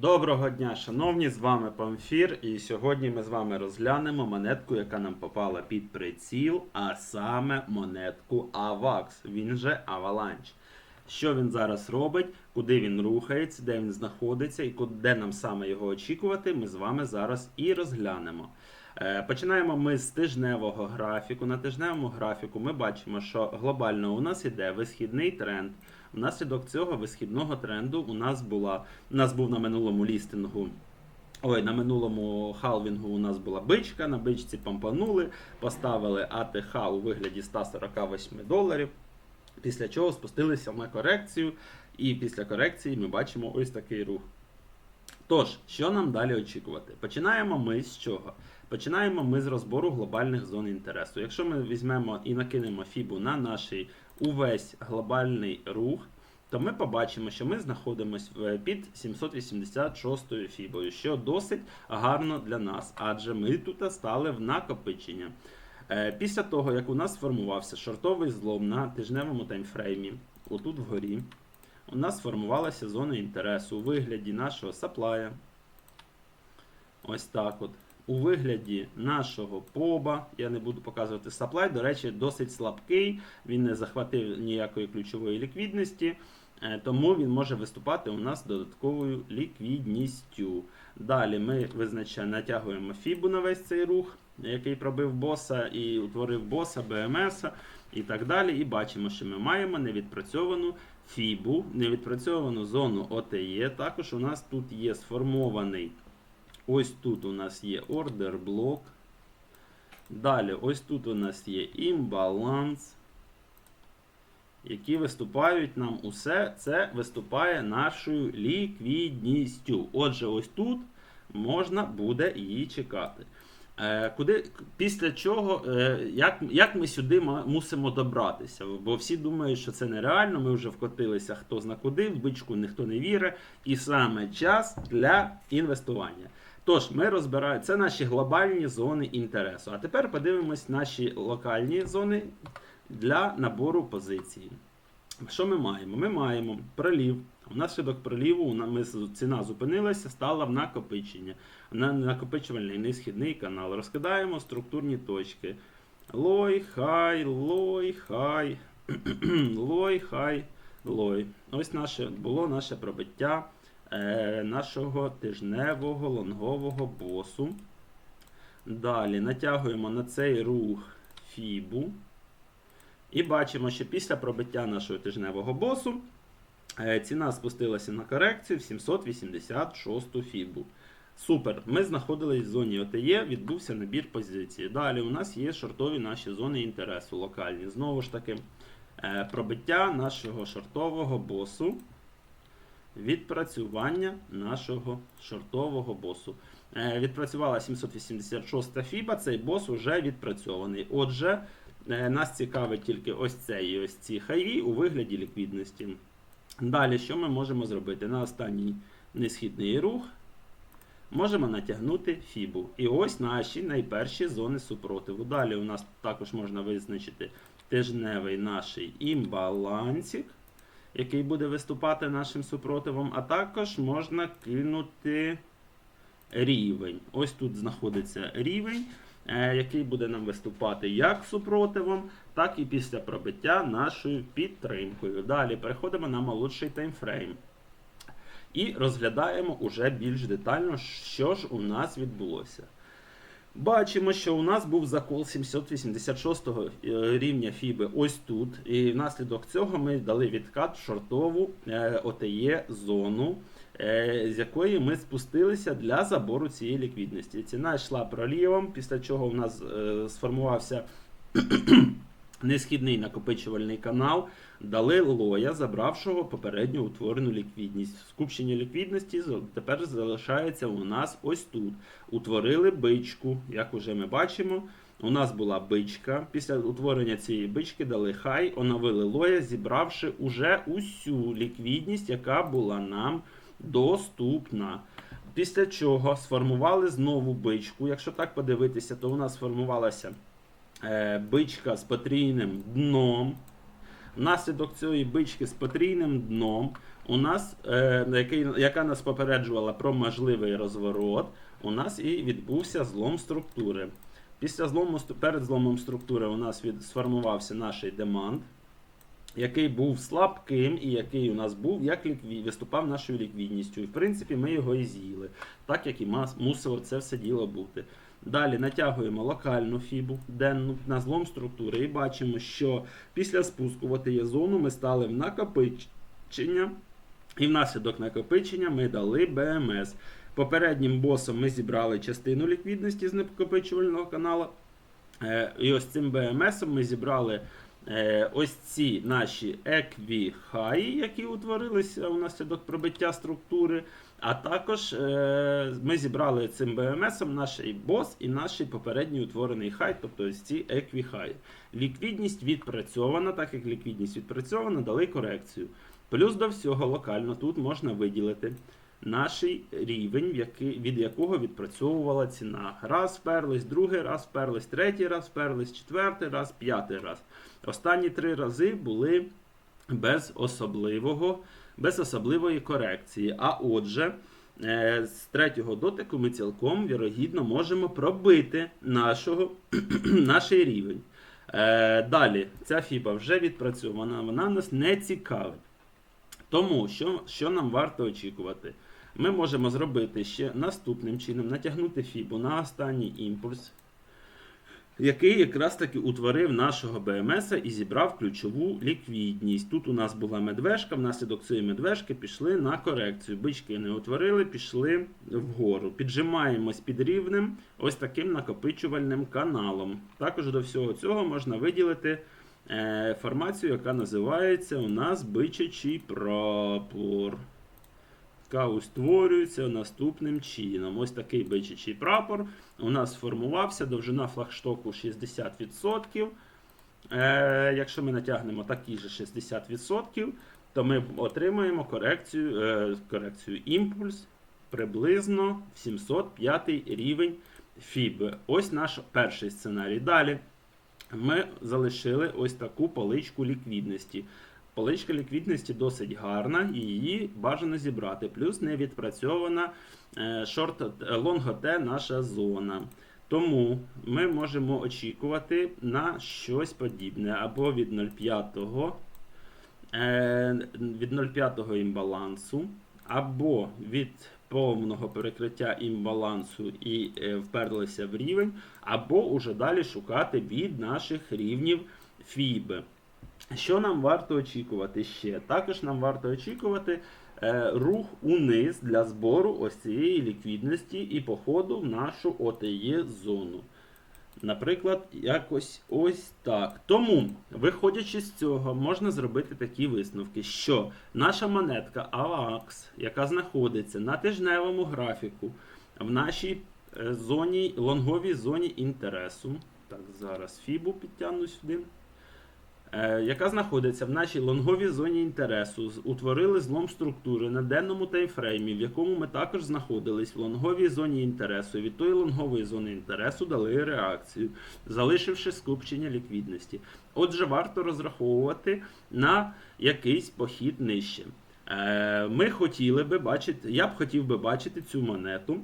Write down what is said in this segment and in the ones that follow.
Доброго дня, шановні, з вами Памфір, і сьогодні ми з вами розглянемо монетку, яка нам попала під приціл, а саме монетку AVAX, він же Avalanche. Що він зараз робить, куди він рухається, де він знаходиться і де нам саме його очікувати, ми з вами зараз і розглянемо. Е, Починаємо ми з тижневого графіку. На тижневому графіку ми бачимо, що глобально у нас іде висхідний тренд. Внаслідок цього висхідного тренду у нас була у нас був на минулому лістингу. Ой, на минулому халвінгу у нас була бичка, на бичці помпанули, поставили АТХ у вигляді 148 доларів, після чого спустилися на корекцію, і після корекції ми бачимо ось такий рух. Тож, що нам далі очікувати? Починаємо ми з чого? Починаємо ми з розбору глобальних зон інтересу. Якщо ми візьмемо і накинемо фібу на наш увесь глобальний рух, то ми побачимо, що ми знаходимося під 786 фібою, що досить гарно для нас, адже ми тут стали в накопичення. Е, Після того, як у нас сформувався шортовий злом на тижневому таймфреймі, отут вгорі, у нас сформувалася зона інтересу у вигляді нашого саплая. Ось так от. У вигляді нашого поба, я не буду показувати саплай, до речі, досить слабкий, він не захватив ніякої ключової ліквідності, е, тому він може виступати у нас додатковою ліквідністю. Далі ми визначаємо, натягуємо фібу на весь цей рух, який пробив боса і утворив боса, БМС і так далі. І бачимо, що ми маємо невідпрацьовану фібу, невідпрацьовану зону ОТЕ. Також у нас тут є сформований. Ось тут у нас є ордер блок. Далі, ось тут у нас є імбаланс, які виступають нам усе це виступає нашою ліквідністю. Отже, ось тут можна буде її чекати. Е, куди, після чого, е, як, як ми сюди мусимо добратися? Бо всі думають, що це нереально, ми вже вкотилися хто зна куди, в бичку ніхто не вірить, і саме час для інвестування. Тож, ми розбираємо, це наші глобальні зони інтересу. А тепер подивимось наші локальні зони для набору позицій. Що ми маємо? Ми маємо пролів. Внаслідок проліву ціна зупинилася, стала в накопичення. На накопичувальний несхідний канал. Розкидаємо структурні точки. Лой, хай, лой, хай, лой, хай, лой. Ось наше було наше пробиття нашого тижневого лонгового босу. Далі натягуємо на цей рух фібу. І бачимо, що після пробиття нашого тижневого босу е, ціна спустилася на корекцію в 786 фібу. Супер. Ми знаходились в зоні ОТЕ, відбувся набір позиції. Далі у нас є шортові наші зони інтересу локальні. Знову ж таки, е, пробиття нашого шортового босу. Відпрацювання нашого шортового босу. Е, Відпрацювала 786 фіба, цей бос вже відпрацьований. Отже, е, нас цікавить тільки ось цей і ось ці хаї у вигляді ліквідності. Далі, що ми можемо зробити? На останній несхідний рух можемо натягнути фібу. І ось наші найперші зони супротиву. Далі у нас також можна визначити тижневий наш імбалансик, який буде виступати нашим супротивом, а також можна кинути рівень. Ось тут знаходиться рівень, е, який буде нам виступати як супротивом, так і після пробиття нашою підтримкою. Далі переходимо на молодший таймфрейм. І розглядаємо уже більш детально, що ж у нас відбулося. Бачимо, що у нас був закол 786 е, рівня фіби ось тут. І внаслідок цього ми дали відкат шортову е, ОТЕ зону, е, з якої ми спустилися для забору цієї ліквідності. Ціна йшла пролівом, після чого у нас сформувався несхідний накопичувальний канал, дали лоя, забравшого попередньо утворену ліквідність. Скупчення ліквідності тепер залишається у нас ось тут. Утворили бичку, як уже ми бачимо. У нас була бичка. Після утворення цієї бички дали хай, оновили лоя, зібравши уже усю ліквідність, яка була нам доступна. Після чого сформували знову бичку. Якщо так подивитися, то у нас сформувалася е, бичка з потрійним дном. Внаслідок цієї бички з потрійним дном у нас, е, який, яка нас попереджувала про можливий розворот, у нас і відбувся злом структури. Після злому перед зломом структури у нас від, сформувався наш демант, який був слабким і який у нас був, як лікві, виступав нашою ліквідністю. І в принципі ми його і з'їли, так як і мусило це все діло бути. Далі натягуємо локальну фібу денну на злом структури і бачимо, що після спуску в ОТЄ зону ми стали в накопичення, і внаслідок накопичення ми дали БМС. Попереднім босом ми зібрали частину ліквідності з накопичувального каналу. Е, І ось цим БМСом ми зібрали е, ось ці наші екві-хаї, які утворилися унаслідок пробиття структури. А також е, ми зібрали цим БМСом наш бос і наш попередній утворений хай, тобто ось ці екві-хаї. Ліквідність відпрацьована, так як ліквідність відпрацьована, дали корекцію. Плюс до всього локально тут можна виділити наш рівень, від якого відпрацьовувала ціна. Раз вперлись, другий раз вперлись, третій раз вперлись, четвертий раз, п'ятий раз. Останні три рази були без особливого, без особливої корекції. А отже, е, з третього дотику ми цілком вірогідно можемо пробити нашого, наш рівень. Е, Далі, ця фіба вже відпрацьована, вона нас не цікавить. Тому що, що нам варто очікувати? Ми можемо зробити ще наступним чином, натягнути фібу на останній імпульс, який якраз таки утворив нашого БМС і зібрав ключову ліквідність. Тут у нас була медвежка, внаслідок цієї медвежки пішли на корекцію. Бички не утворили, пішли вгору. Піджимаємось під рівнем ось таким накопичувальним каналом. Також до всього цього можна виділити е, формацію, яка називається у нас бичачий прапор. Яка створюється наступним чином. Ось такий бичачий прапор у нас сформувався, довжина флагштоку 60%. Е, якщо ми натягнемо такі ж 60%, то ми отримаємо корекцію, е, корекцію імпульс приблизно в 705 рівень фіби. Ось наш перший сценарій. Далі ми залишили ось таку поличку ліквідності. Поличка ліквідності досить гарна, і її бажано зібрати. Плюс не відпрацьована е, шорт наша зона. Тому ми можемо очікувати на щось подібне або від 0,5 е, від 0,5 імбалансу, або від повного перекриття імбалансу і е, вперлися в рівень, або уже далі шукати від наших рівнів фіби. Що нам варто очікувати ще? Також нам варто очікувати е, рух униз для збору ось цієї ліквідності і походу в нашу ОТЄ зону. Наприклад, якось ось так. Тому, виходячи з цього, можна зробити такі висновки, що наша монетка AVAX, яка знаходиться на тижневому графіку в нашій е, зоні, лонговій зоні інтересу. Так, зараз Фібу підтягну сюди. Е, яка знаходиться в нашій лонговій зоні інтересу, утворили злом структури на денному таймфреймі, в якому ми також знаходились в лонговій зоні інтересу. Від тої лонгової зони інтересу дали реакцію, залишивши скупчення ліквідності. Отже, варто розраховувати на якийсь похід нижче. Е, Ми хотіли би бачити, я б хотів би бачити цю монету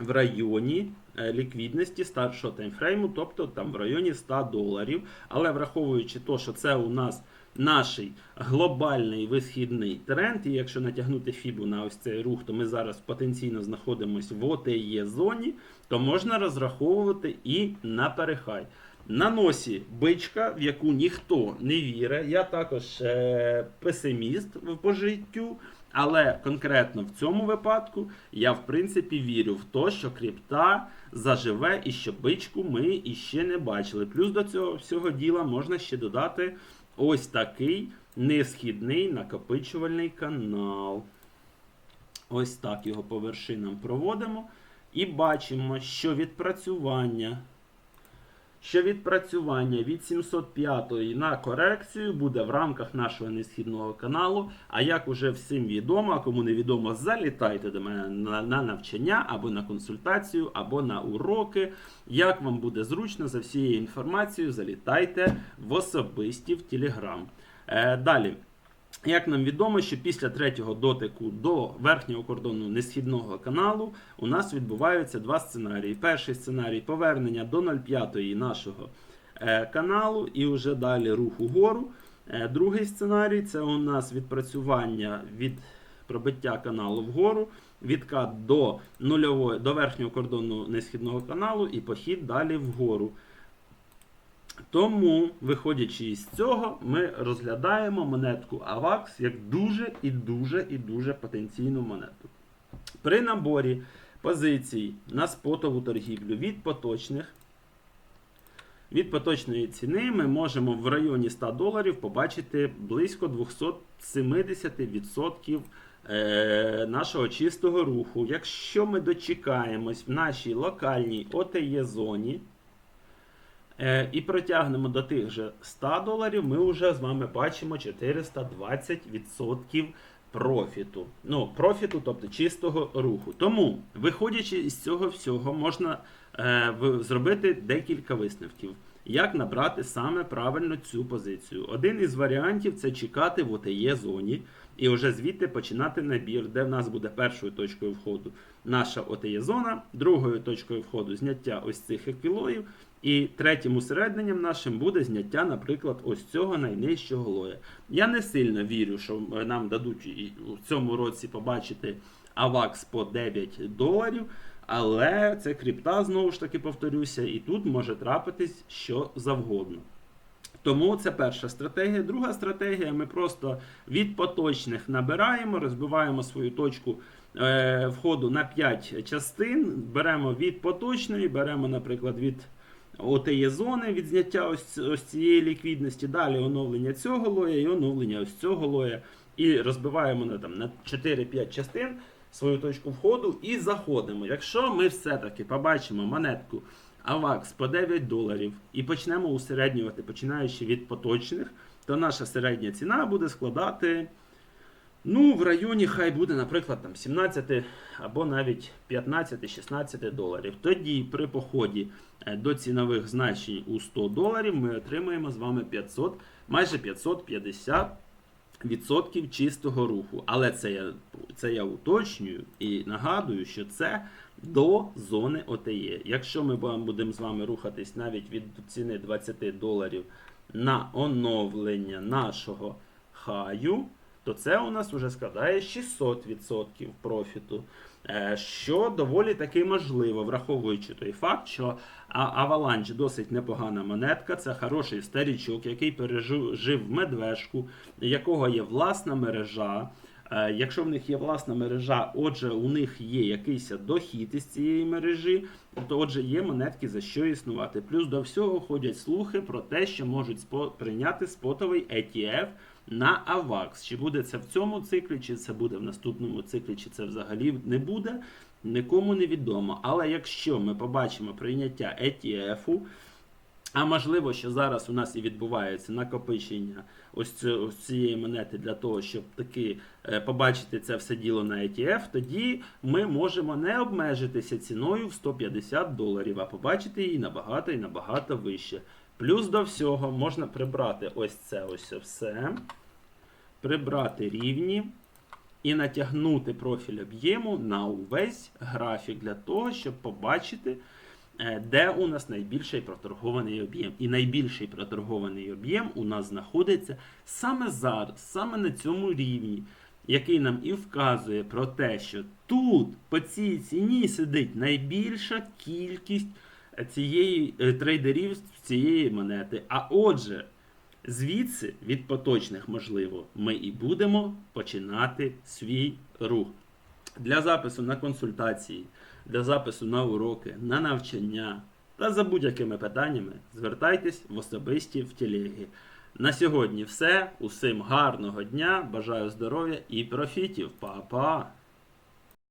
в районі е, ліквідності старшого таймфрейму, тобто там в районі 100 доларів. Але враховуючи те, що це у нас наш глобальний висхідний тренд, і якщо натягнути фібу на ось цей рух, то ми зараз потенційно знаходимося в ОТЄ зоні, то можна розраховувати і на перехай. На носі бичка, в яку ніхто не вірить. Я також е, песиміст по життю. Але конкретно в цьому випадку я в принципі вірю в те, що крипта заживе і що бичку ми іще не бачили. Плюс до цього всього діла можна ще додати ось такий несхідний накопичувальний канал. Ось так його по вершинам проводимо. І бачимо, що відпрацювання що відпрацювання від 705 на корекцію буде в рамках нашого несхідного каналу. А як уже всім відомо, а кому не відомо, залітайте до мене на, на навчання або на консультацію, або на уроки. Як вам буде зручно за всією інформацією, залітайте в особисті в Телеграм. Далі. Як нам відомо, що після третього дотику до верхнього кордону несхідного каналу у нас відбуваються два сценарії. Перший сценарій повернення до 0,5 нашого е, каналу і вже далі рух угору. Е, Другий сценарій це у нас відпрацювання від пробиття каналу вгору, відкат до нульової, до верхнього кордону несхідного каналу і похід далі вгору. Тому, виходячи із цього, ми розглядаємо монетку AVAX як дуже і дуже і дуже потенційну монету. При наборі позицій на спотову торгівлю від поточних від поточної ціни ми можемо в районі 100 доларів побачити близько 270% е, нашого чистого руху. Якщо ми дочекаємось в нашій локальній OTE зоні і протягнемо до тих же 100 доларів, ми вже з вами бачимо 420% профіту. Ну, профіту, тобто чистого руху. Тому, виходячи із цього всього, можна е, зробити декілька висновків. Як набрати саме правильно цю позицію? Один із варіантів це чекати в ОТЄ зоні і вже звідти починати набір, де в нас буде першою точкою входу наша ОТЄ зона, другою точкою входу зняття ось цих еквілоїв, і третім усередненням нашим буде зняття, наприклад, ось цього найнижчого лоя. Я не сильно вірю, що нам дадуть і у цьому році побачити авакс по 9 доларів. Але це крипта, знову ж таки повторюся, і тут може трапитись що завгодно. Тому це перша стратегія. Друга стратегія: ми просто від поточних набираємо, розбиваємо свою точку е, входу на 5 частин, беремо від поточної, беремо, наприклад, від ОТЄ зони від зняття ось, ось цієї ліквідності, далі оновлення цього лоя і оновлення ось цього лоя. І розбиваємо на, там, на 4-5 частин свою точку входу і заходимо. Якщо ми все-таки побачимо монетку AVAX по 9 доларів і почнемо усереднювати, починаючи від поточних, то наша середня ціна буде складати. Ну, в районі хай буде, наприклад, там 17 або навіть 15-16 доларів. Тоді при поході е, до цінових значень у 100 доларів ми отримаємо з вами 500, майже 550 відсотків чистого руху. Але це я, це я уточнюю і нагадую, що це до зони ОТЄ. Якщо ми будемо- з вами рухатись навіть від ціни 20 доларів на оновлення нашого хаю, то це у нас вже складає 600% профіту. Е, Що доволі таки можливо, враховуючи той факт, що А- Avalanche досить непогана монетка, це хороший старічок, який пережив жив медвежку, якого є власна мережа. Е, Якщо в них є власна мережа, отже, у них є якийсь дохід із цієї мережі, то отже, є монетки за що існувати. Плюс до всього ходять слухи про те, що можуть прийняти спотовий ETF на AVAX. Чи буде це в цьому циклі, чи це буде в наступному циклі, чи це взагалі не буде, нікому не відомо. Але якщо ми побачимо прийняття ETF, а можливо, що зараз у нас і відбувається накопичення ось, ось цієї монети для того, щоб таки е, побачити це все діло на ETF, тоді ми можемо не обмежитися ціною в 150 доларів, а побачити її набагато і набагато вище. Плюс до всього можна прибрати ось це ось все, прибрати рівні і натягнути профіль об'єму на увесь графік для того, щоб побачити, де у нас найбільший проторгований об'єм. І найбільший проторгований об'єм у нас знаходиться саме зараз, саме на цьому рівні, який нам і вказує про те, що тут по цій ціні сидить найбільша кількість е, цієї е, трейдерів з цієї монети. А отже, звідси від поточних, можливо, ми і будемо починати свій рух. Для запису на консультації, для запису на уроки, на навчання та за будь-якими питаннями звертайтесь в особисті в телегі. На сьогодні все. Усім гарного дня, бажаю здоров'я і профітів. Па-па!